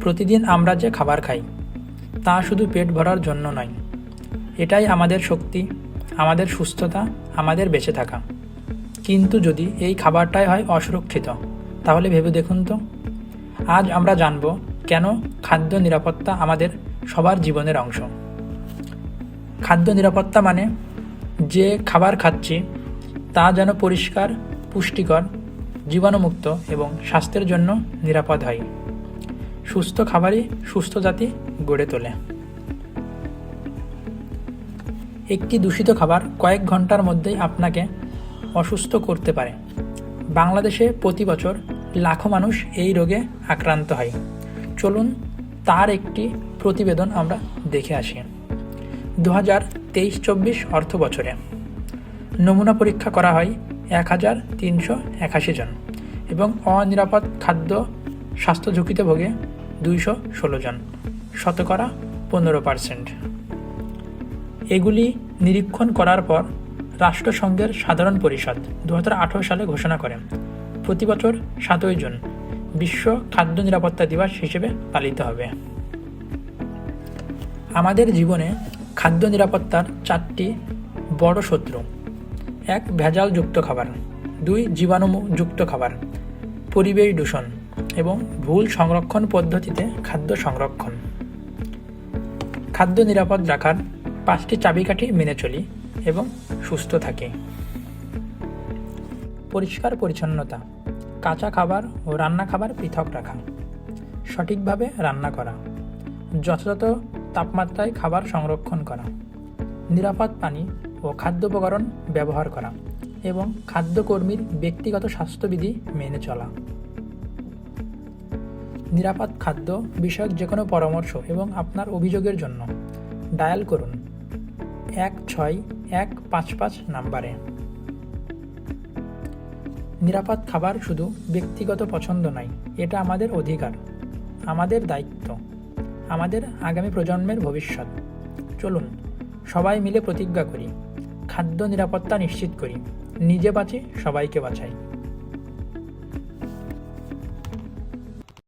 প্রতিদিন আমরা যে খাবার খাই, তা শুধু পেট ভরার জন্য নয়। এটাই আমাদের শক্তি, আমাদের সুস্থতা, আমাদের বেঁচে থাকা। কিন্তু যদি এই খাবারটাই হয় অসুরক্ষিত, তাহলে ভেবে দেখুন তো। আজ আমরা জানব কেন খাদ্য নিরাপত্তা আমাদের সবার জীবনের অংশ। খাদ্য নিরাপত্তা মানে যে খাবার খাচ্ছি, তা যেন পরিষ্কার, পুষ্টিকর, জীবাণুমুক্ত এবং স্বাস্থ্যের জন্য নিরাপদ হয়। সুস্থ খাবারই সুস্থ জাতি গড়ে তোলে। একটি দূষিত খাবার কয়েক ঘণ্টার মধ্যেই আপনাকে অসুস্থ করতে পারে। বাংলাদেশে প্রতি বছর লাখো মানুষ এই রোগে আক্রান্ত হয়। চলুন তার একটি প্রতিবেদন আমরা দেখে আসি। দু হাজার তেইশ চব্বিশ অর্থ বছরে নমুনা পরীক্ষা করা হয় এক হাজার তিনশো একাশি জন এবং অনিরাপদ খাদ্য স্বাস্থ্য ঝুঁকিতে ভোগে দুইশো ষোলো জন। শতকরা পনেরো পার্সেন্ট এগুলি নিরীক্ষণ করার পর রাষ্ট্রসংঘের সাধারণ পরিষদ দু হাজার আঠেরো সালে ঘোষণা করে, প্রতি বছর সাতই জুন বিশ্ব খাদ্য নিরাপত্তা দিবস হিসেবে পালিত হবে। আমাদের জীবনে খাদ্য নিরাপত্তার চারটি বড় শত্রু। এক ভেজালযুক্ত খাবার, দুই জীবাণুযুক্ত খাবার, পরিবেশ দূষণ। এবং ভুল সংরক্ষণ পদ্ধতিতে খাদ্য সংরক্ষণ। খাদ্য নিরাপদ রাখার পাঁচটি চাবিকাঠি মেনে চলি এবং সুস্থ থাকি। পরিষ্কার পরিচ্ছন্নতা, কাঁচা খাবার ও রান্না খাবার পৃথক রাখা, সঠিকভাবে রান্না করা, যথাযথ তাপমাত্রায় খাবার সংরক্ষণ করা, নিরাপদ পানি ও খাদ্য উপকরণ ব্যবহার করা এবং খাদ্যকর্মীর ব্যক্তিগত স্বাস্থ্যবিধি মেনে চলা। নিরাপদ খাদ্য, বিষয়ক যে কোনো পরামর্শ এবং আপনার অভিযোগের জন্য। ডায়াল করুন। এক ছয় এক পাঁচ পাঁচ নাম্বারে। নিরাপদ খাবার শুধু ব্যক্তিগত পছন্দ নয়, এটা আমাদের অধিকার, আমাদের দায়িত্ব, আমাদের আগামী প্রজন্মের ভবিষ্যৎ। চলুন, সবাই মিলে প্রতিজ্ঞা করি, খাদ্য নিরাপত্তা নিশ্চিত করি, নিজে বাঁচি, সবাইকে বাঁচাই।